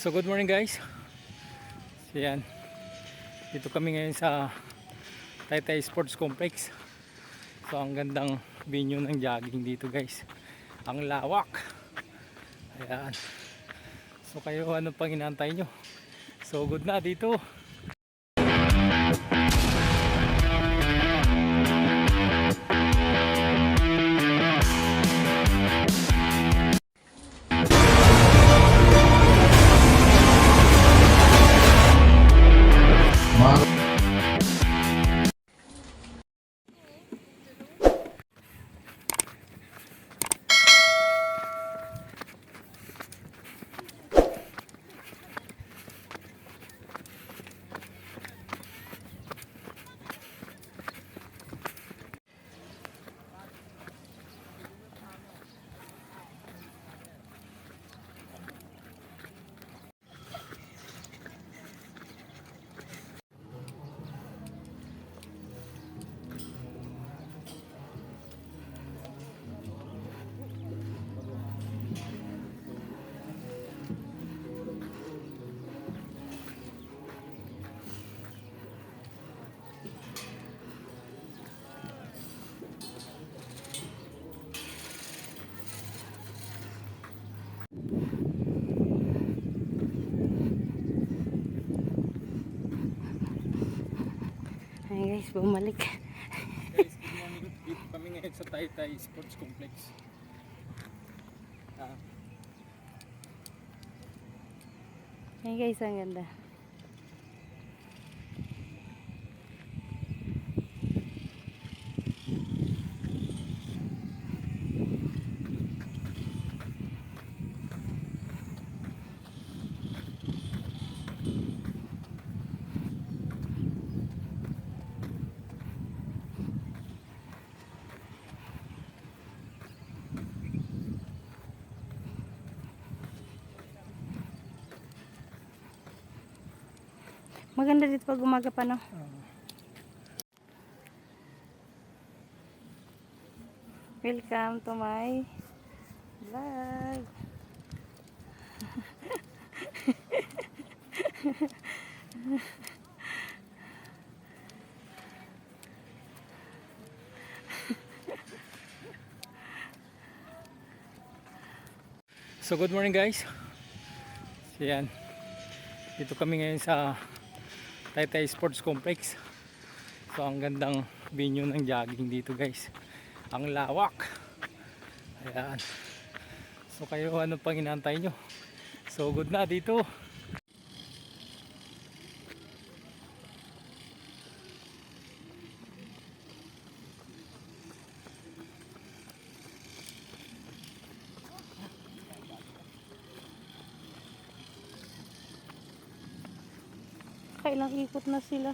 So good morning guys. So yan. Dito kami ngayon sa Taytay Sports Complex. So ang gandang venue ng jogging dito guys. Ang lawak. Ayan. So kayo ano pang inantay nyo? So good na dito. Guys, bumalik. Guys. Dito kami ngayon sa Taytay Sports Complex. Ah, Ay guys, ang ganda. Maganda dito pag umaga pa, no? Welcome to my vlog. So good morning guys. So yan. Dito kami ngayon sa Taytay Sports Complex. So ang gandang venue ng jogging dito guys. Ang lawak. Ayan. So kayo ano pang inantay nyo? So good na dito. Kailang ikot na sila.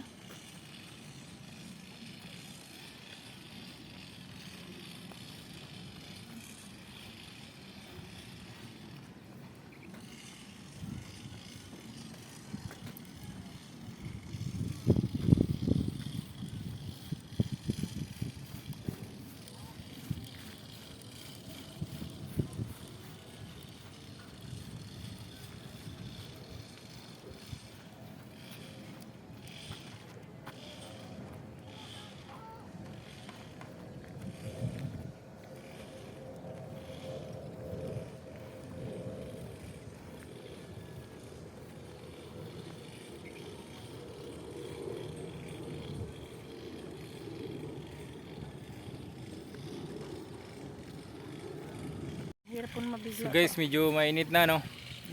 Hirap po So mabigla. guys, medyo mainit na no.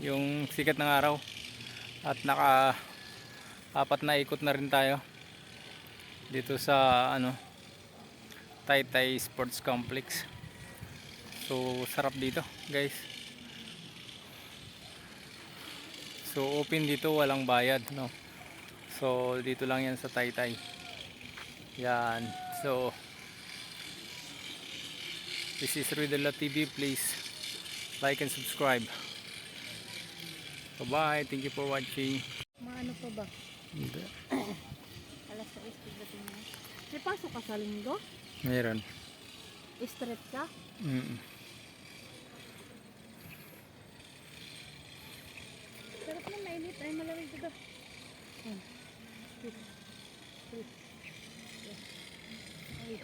Yung sikat ng araw. At naka apat na ikot na rin tayo. Dito sa ano Taytay Sports Complex. So sarap dito, guys. So open dito, walang bayad, no. So dito lang 'yan sa Taytay. Yan. So This is Ridela TV. Please like and subscribe. Bye-bye. Thank you for watching. Maano pa ba? Alas 6 pagdating na. May pasok ka sa linggo? Meron. Straight ka? Mm. Sarap na. Yan. Six. Three. Yes. Eight.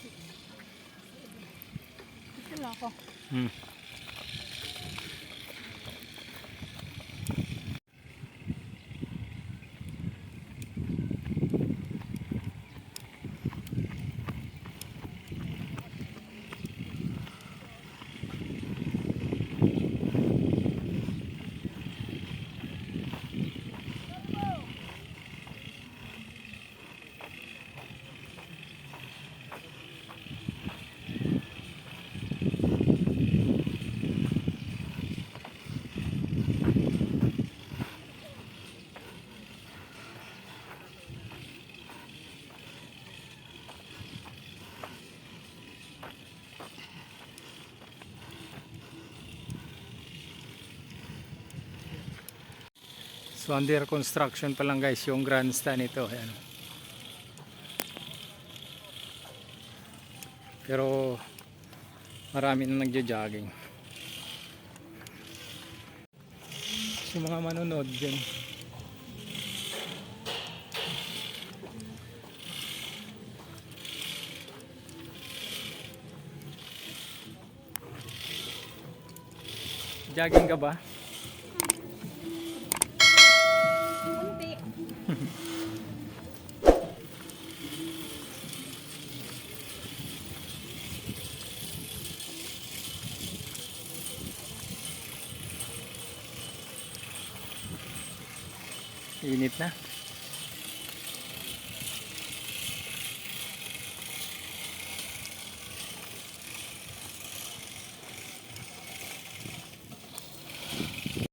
Six. Ito lang ako. Hmm. So under construction pa lang guys yung grandstand ito. Ayan. Pero marami na nagja-jogging. Yung mga manonood dyan. Jogging ka ba? init na.